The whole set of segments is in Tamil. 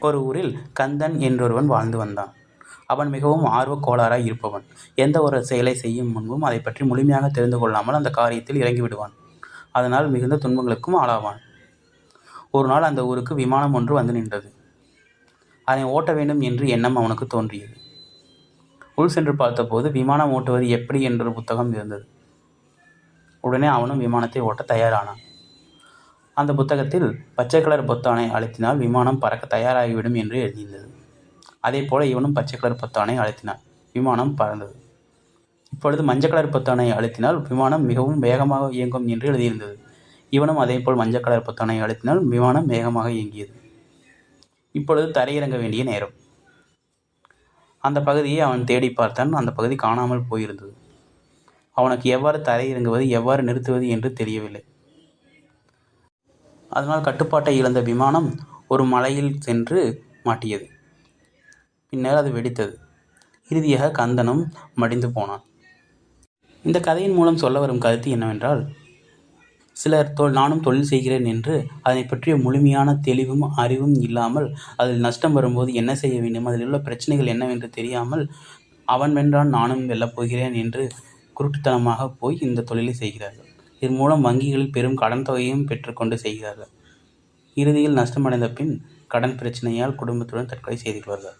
ஒரு ஊரில் கந்தன் என்றொருவன் வாழ்ந்து வந்தான். அவன் மிகவும் ஆர்வக் கோளாராய் இருப்பவன். எந்த ஒரு செயலை செய்யும் முன்பும் அதை பற்றி முழுமையாக தெரிந்து கொள்ளாமல் அந்த காரியத்தில் இறங்கி விடுவான். அதனால் மிகுந்த துன்பங்களுக்கும் ஆளாவான். ஒரு நாள் அந்த ஊருக்கு விமானம் ஒன்று வந்து நின்றது. அதை ஓட்ட வேண்டும் என்று எண்ணம் அவனுக்கு தோன்றியது. உள் சென்று பார்த்தபோது விமானம் ஓட்டுவது எப்படி என்ற புத்தகம் இருந்தது. உடனே அவனும் விமானத்தை ஓட்ட தயாரானான். அந்த புத்தகத்தில் பச்சை கலர் பொத்தானை அழுத்தினால் விமானம் பறக்க தயாராகிவிடும் என்று எழுதியிருந்தது. அதே போல இவனும் பச்சை கலர் பொத்தானை அழுத்தினான். விமானம் பறந்தது. இப்பொழுது மஞ்சள் கலர் பொத்தானை அழுத்தினால் விமானம் மிகவும் வேகமாக இயங்கும் என்று எழுதியிருந்தது. இவனும் அதே போல் மஞ்சள் கலர் பொத்தானை அழுத்தினால் விமானம் வேகமாக இயங்கியது. இப்பொழுது தரையிறங்க வேண்டிய நேரம். அந்த பகுதியை அவன் தேடி பார்த்தான். அந்த பகுதி காணாமல் போயிருந்தது. அவனுக்கு எவ்வாறு தரையிறங்குவது எவ்வாறு நிறுத்துவது என்று தெரியவில்லை. அதனால் கட்டுப்பாட்டை இழந்த விமானம் ஒரு மலையில் சென்று மாட்டியது. பின்னர் அது வெடித்தது. இறுதியாக கந்தனும் மடிந்து போனான். இந்த கதையின் மூலம் சொல்ல வரும் கருத்து என்னவென்றால் சிலர் தொ நானும் தொழில் செய்கிறேன் என்று அதை பற்றிய முழுமையான தெளிவும் அறிவும் இல்லாமல் அதில் நஷ்டம் வரும்போது என்ன செய்ய வேண்டும் அதில் உள்ள பிரச்சனைகள் என்னவென்று தெரியாமல் அவன் வென்றான் நானும் வெல்லப் போகிறேன் என்று குருட்டுத்தனமாக போய் இந்த தொழிலை செய்கிறார்கள். இதன் மூலம் வங்கிகளில் பெரும் கடன் தொகையும் பெற்றுக்கொண்டு செய்கிறார்கள். இறுதியில் நஷ்டமடைந்த பின் கடன் பிரச்சனையால் குடும்பத்துடன் தற்கொலை செய்து கொள்வார்கள்.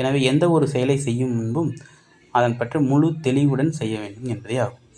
எனவே எந்த ஒரு செயலை செய்யும் முன்பும் அதன் பற்றி முழு தெளிவுடன் செய்ய வேண்டும் என்பதே ஆகும்.